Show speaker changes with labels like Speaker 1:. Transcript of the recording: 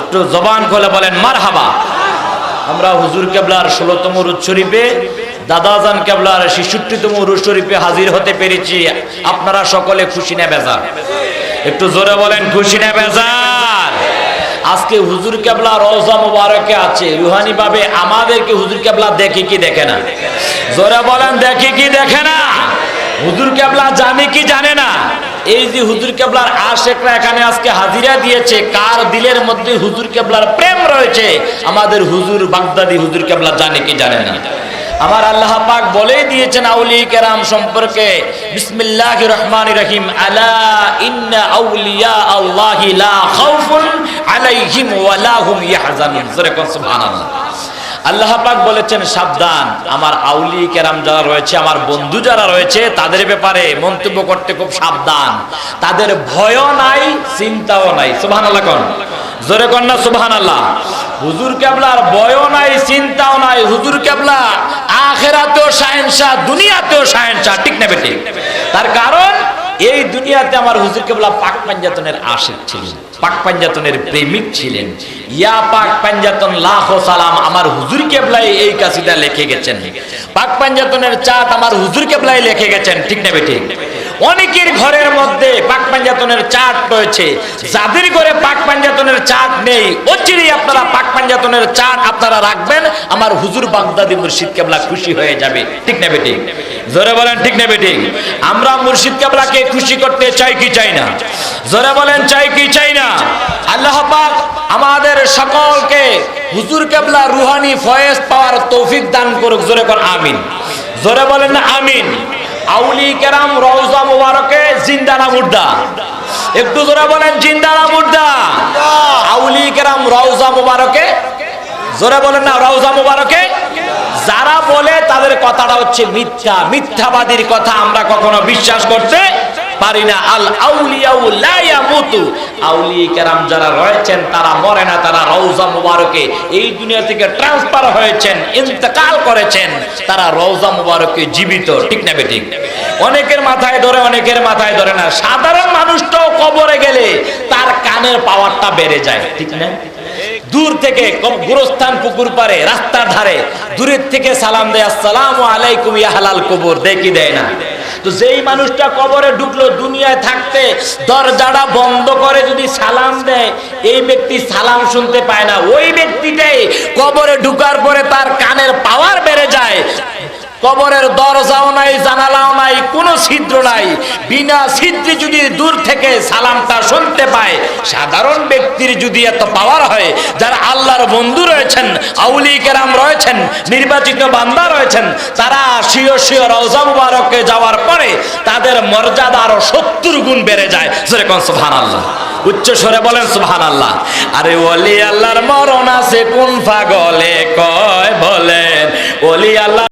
Speaker 1: একটু জবান খোলে বলেন মার হাবা আমরা হুজুর কেবলার ষোলোতম রুদ শরীফে, দাদাজান কেবলার ছেষট্টিতম রুদ শরীফে হাজির হতে পেরেছি। আপনারা সকলে খুশি না বেজার? একটু জোরে বলেন, খুশি না বেজার? আজকে হুজুর কেবলা রওজা মুবারকে আছে। রুহানি ভাবে আমাদেরকে হুজুর কেবলা দেখে কি দেখে না? জোরে বলেন, দেখে কি দেখে না? হুজুর কেবলা জানে কি জানে এই যে হুজুর কেবলার আশেকরা এখানে আজকে হাজিরা দিয়েছে, কার দিলের মধ্যে হুজুর কেবলার প্রেম রয়েছে? আমাদের হুজুর বাগদাদি হুজুর কেবলা জানে কি জানে না। আমার আল্লাহ পাক বলেই দিয়েছেন আউলি কেরাম সম্পর্কে, বিসমিল্লাহির রহমানির রহিম, আলা ইন্না আউলিয়া আল্লাহি লা খাউফুন আলাইহিম ওয়া হুম সুবহানাল্লাহ। আল্লাহ পাক বলেছেন, সাবধান, আমার আউলি কেরাম যারা রয়েছে, আমার বন্ধু যারা রয়েছে, তাদের ব্যাপারে মন্তব্য করতে খুব সাবধান। তাদের ভয়ও নাই, চিন্তাও নাই। সুবহানাল্লাহ কোন। জোরে কন না, সুবহানাল্লাহ। হুজুর কেবলার বয়ও নাই, চিন্তাও নাই। হুজুর কেবলা আখেরাতেও শাহেনশাহ দুনিয়াতেও শাহেনশাহ ঠিক না বেটি তার কারণ এই দুনিয়াতে আমার হুজুর কেবলা পাক পাঞ্জাতনের আশিক ছিলেন, পাক পাঞ্জাতনের প্রেমিক ছিলেন। ইয়া পাক পাঞ্জাতন লাখ সালাম আমার হুজুর কেবলাই এই কাসিদা লিখে গেছেন। পাক পাঞ্জাতনের চাঁদ আমার হুজুর কেবলাই লিখে গেছেন, ঠিক না বেটি অনেকের ঘরের মধ্যে পাক পাঞ্জাতনের চাট রয়েছে। যাদের ঘরে পাক পাঞ্জাতনের চাট নেই, অচিরেই আপনারা পাক পাঞ্জাতনের চাট আপনারা রাখবেন, আমার হুজুর বাগদাদি মুর্শিদ কেবলা খুশি হয়ে যাবে। ঠিক না বেটি জোরে বলেন, ঠিক না বেটি আমরা মুর্শিদ কেবলাকে খুশি করতে চাই কি চাই না? জোরে বলেন, চাই কি চাই না? আল্লাহ পাক আমাদের সকলকে হুজুর কেবলা রুহানি ফয়েজ পাওয়ার তৌফিক দান করুক, জোরে কর, আমিন। জোরে বলেন না, আমিন। আউলি কেরাম রওজা মুবারকে জিন্দানা মুর্দা? একটু জোরে বলেন জিন্দানা মুর্দা? আউলি কেরাম রওজা মুবারকে? জোরে বলেন না, রওজা মুবারকে? যারা বলে তাদের কথাটা হচ্ছে মিথ্যা, মিথ্যাবাদীর কথা আমরা কখনো বিশ্বাস করতে পারি না। আল আউলিয়াউ লা ইয়ামুতু। আউলি কেরাম যারা রয়েছেন, তারা মরে না, তারা রওজা মুবারকে এই দুনিয়া থেকে ট্রান্সফার হয়েছেন, ইন্তেকাল করেছেন, তারা রওজা মুবারকে জীবিত, ঠিক না বেঠিক? অনেকের মাথায় ধরে, অনেকের মাথায় ধরে না। সাধারণ মানুষটাও কবরে গেলে তার কানের পাওয়ারটা বেড়ে যায়, ঠিক না? দূর থেকে গোরস্থান পুকুর পারে রাস্তার ধারে, দূরের থেকে সালাম দেয়, আসসালামু আলাইকুম ইয়া হালাল কবর। দেখি দেয় না? তো যেই মানুষটা কবরে ঢুকলো দুনিয়ায় থাকতে, দরজাটা বন্ধ করে যদি সালাম দেয়, এই ব্যক্তি সালাম শুনতে পায় না। ওই ব্যক্তিটাই কবরে ঢুকার পরে তার কানের পাওয়ার বেড়ে যায়। কবরের দরজাও নাই, জানালাও নাই, কোনো ছিদ্র নাই। বিনা ছিদ্রে যদি দূর থেকে সালামটা শুনতে পায়, সাধারণ ব্যক্তির যদি এত পাওয়ার হয়, যারা আল্লাহর বন্ধু রয়েছেন আউলি কেরাম রয়েছেন, নির্বাচিত বান্দা রয়েছেন, তারা শিও শিও রওজা মুবারকে যাওয়ার পরে তাদের মর্যাদা আরও সত্তর গুণ বেড়ে যায়। যেরকম সুহান আল্লাহ উচ্চ স্বরে বলেন সুহান আল্লাহ আরে অলি আল্লাহর মরণ আছে কোন ফাগলে কয় বলেন? অলি আল্লাহ